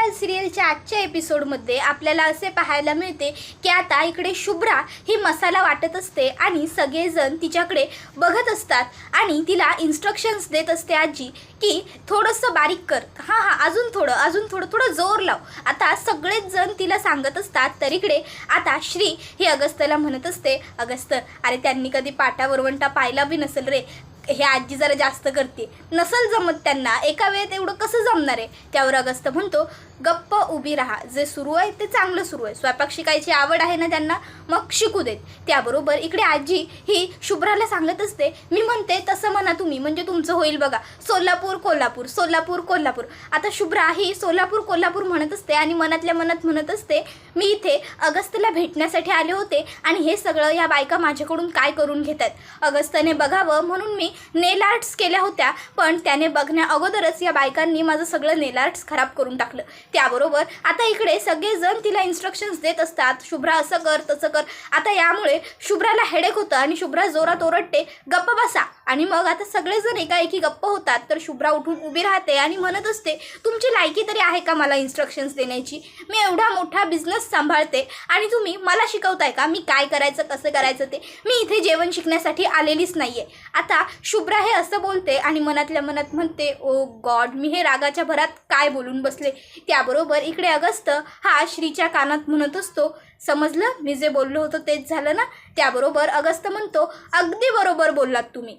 काल सिरियलच्या आजच्या एपिसोडमध्ये आपल्याला असे पाहायला मिळते की आता इकडे शुभ्रा ही मसाला वाटत असते आणि सगळेजण तिच्याकडे बघत असतात आणि तिला इन्स्ट्रक्शन्स देत असते आजी की थोडंसं बारीक कर. हां हां अजून थोडं अजून थोडं थोडं जोर लाव. आता सगळेच जण तिला सांगत असतात तर इकडे आता श्री ही अगस्तला म्हणत असते अगस्त अरे त्यांनी कधी पाटा वरवंटा पाहिला बी नसेल रे. हे आजी जरा जास्त करते. नसल जमत त्यांना. एका वेळेत एवढं कसं जमणार आहे? त्यावर अगस्त म्हणतो गप्प उभी राहा. जे सुरू आहे ते चांगलं सुरू आहे. स्वयंपाक शिकायची आवड आहे ना त्यांना मग शिकू देत. त्याबरोबर इकडे आजी ही शुभ्राला सांगत असते मी म्हणते तसं म्हणा तुम्ही. म्हणजे तुमचं होईल बघा. सोलापूर कोल्हापूर. सोलापूर कोल्हापूर. आता शुभ्रा ही सोलापूर कोल्हापूर म्हणत असते आणि मनातल्या मनात म्हणत असते मी इथे अगस्तला भेटण्यासाठी आले होते आणि हे सगळं या बायका माझ्याकडून काय करून घेत आहेत अगस्तने बघावं म्हणून मी नेल आर्ट्स केल्या होत्या पण त्याने बघण्या अगोदरच या बायकांनी माझं सगळं नेल आर्ट्स खराब करून टाकलं. त्याबरोबर आता इकडे सगळेजण तिला इन्स्ट्रक्शन्स देत असतात. शुभ्रा असं कर तसं कर. आता यामुळे शुभ्राला हेडेक होतं आणि शुभ्रा जोरात ओरडते गप्प बसा. आणि मग आता सगळेजण एकाएकी गप्प होतात. तर शुभ्रा उठून उभी राहते आणि म्हणत असते तुमची लायकी तरी आहे का मला इन्स्ट्रक्शन्स देण्याची? मी एवढा मोठा बिझनेस सांभाळते आणि तुम्ही मला शिकवताय का? मी काय करायचं कसं करायचं ते? मी इथे जेवण शिकण्यासाठी आलेलीच नाही आहे आता शुभ्रा हे असं बोलते आणि मनातल्या मनात म्हणते ओ गॉड मी हे रागाच्या भरात काय बोलून बसले? त्याबरोबर इकडे अगस्त हा श्रीच्या कानात म्हणत असतो समजलं? मी जे बोललो होतो तेच झालं ना? त्याबरोबर अगस्त म्हणतो अगदी बरोबर बोललात तुम्ही.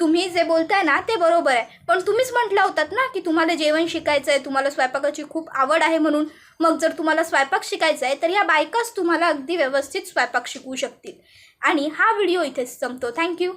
तुम्ही जे बोलताय ना ते बरोबर आहे. पण तुम्हीच म्हटलं होतात ना की तुम्हाला जेवण शिकायचं आहे तुम्हाला स्वयंपाकाची खूप आवड आहे म्हणून. मग जर तुम्हाला स्वयंपाक शिकायचा आहे तर ह्या बायकाच तुम्हाला अगदी व्यवस्थित स्वयंपाक शिकवू शकतील. आणि हा व्हिडिओ इथेच संपतो. थँक्यू.